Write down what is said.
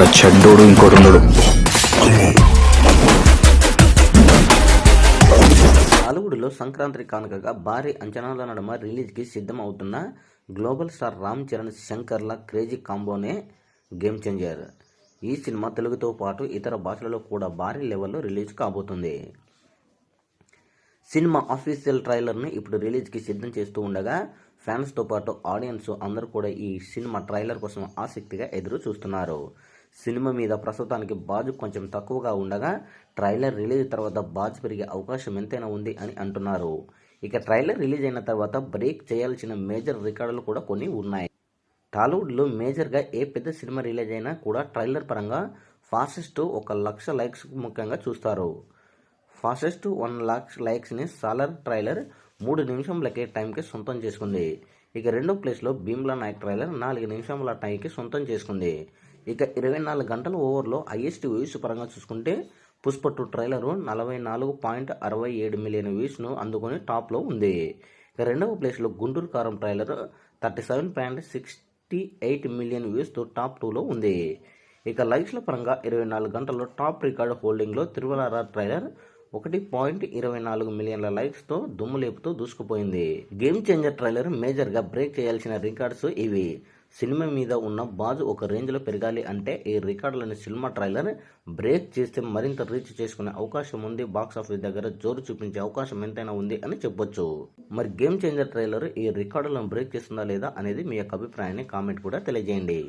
అంత చెడ్డోడు ఇంకోటి ఉండడు సంక్రాంతి కానుకగా భారీ అంచనాల నడుమ రిలీజ్కి సిద్ధం అవుతున్న గ్లోబల్ స్టార్ రామ్ చరణ్ శంకర్ల క్రేజీ కాంబోనే గేమ్ చేంజర్. ఈ సినిమా తెలుగుతో పాటు ఇతర భాషలలో కూడా భారీ లెవెల్లో రిలీజ్ కాబోతుంది. సినిమా ఆఫీషియల్ ట్రైలర్ని ఇప్పుడు రిలీజ్కి సిద్ధం చేస్తూ ఉండగా ఫ్యాన్స్తో పాటు ఆడియన్స్ అందరూ కూడా ఈ సినిమా ట్రైలర్ కోసం ఆసక్తిగా ఎదురు చూస్తున్నారు సినిమా మీద ప్రస్తుతానికి బాజు కొంచెం తక్కువగా ఉండగా ట్రైలర్ రిలీజ్ తర్వాత బాజు పెరిగే అవకాశం ఎంతైనా ఉంది అని అంటున్నారు. ఇక ట్రైలర్ రిలీజ్ అయిన తర్వాత బ్రేక్ చేయాల్సిన మేజర్ రికార్డులు కూడా కొన్ని ఉన్నాయి. టాలీవుడ్లో మేజర్గా ఏ పెద్ద సినిమా రిలీజ్ అయినా కూడా ట్రైలర్ పరంగా ఫాస్టెస్ట్ ఒక లక్ష లైక్స్ ముఖ్యంగా చూస్తారు. ఫాస్టెస్ట్ వన్ లాక్స్ లైక్స్ని సాలర్ ట్రైలర్ మూడు నిమిషంలకే టైంకి సొంతం చేసుకుంది. ఇక రెండో ప్లేస్లో భీమ్లా నాయక్ ట్రైలర్ నాలుగు నిమిషముల టైంకి సొంతం చేసుకుంది. ఇక ఇరవై నాలుగు గంటల ఓవర్లో హైయెస్ట్ వ్యూస్ పరంగా చూసుకుంటే పుష్ప టూ ట్రైలరు నలభై నాలుగు పాయింట్ అరవై ఏడు మిలియన్ వ్యూస్ను అందుకొని టాప్లో ఉంది. ఇక రెండవ ప్లేస్లో Guntur Kaaram trailer thirty seven point sixty eight million వ్యూస్తో top టూలో ఉంది. ఇక లైక్స్ల పరంగా ఇరవై నాలుగు గంటల్లో టాప్ రికార్డు హోల్డింగ్లో తిరుమల ట్రైలర్ ఒకటి పాయింట్ ఇరవై నాలుగు మిలియన్ల లైక్స్తో దుమ్ము లేపుతూ దూసుకుపోయింది. గేమ్ చేంజర్ ట్రైలర్ మేజర్గా బ్రేక్ చేయాల్సిన రికార్డ్స్ ఇవి. సినిమా మీద ఉన్న బాజు ఒక రేంజ్లో పెరగాలి అంటే ఈ రికార్డులని సినిమా ట్రైలర్ బ్రేక్ చేస్తే మరింత రీచ్ చేసుకునే అవకాశం ఉంది. బాక్స్ ఆఫీస్ దగ్గర జోరు చూపించే అవకాశం ఎంతైనా ఉంది అని చెప్పొచ్చు. మరి గేమ్ చేంజర్ ట్రైలర్ ఈ రికార్డులను బ్రేక్ చేస్తుందా లేదా అనేది మీ యొక్క అభిప్రాయాన్ని కామెంట్ కూడా తెలియజేయండి.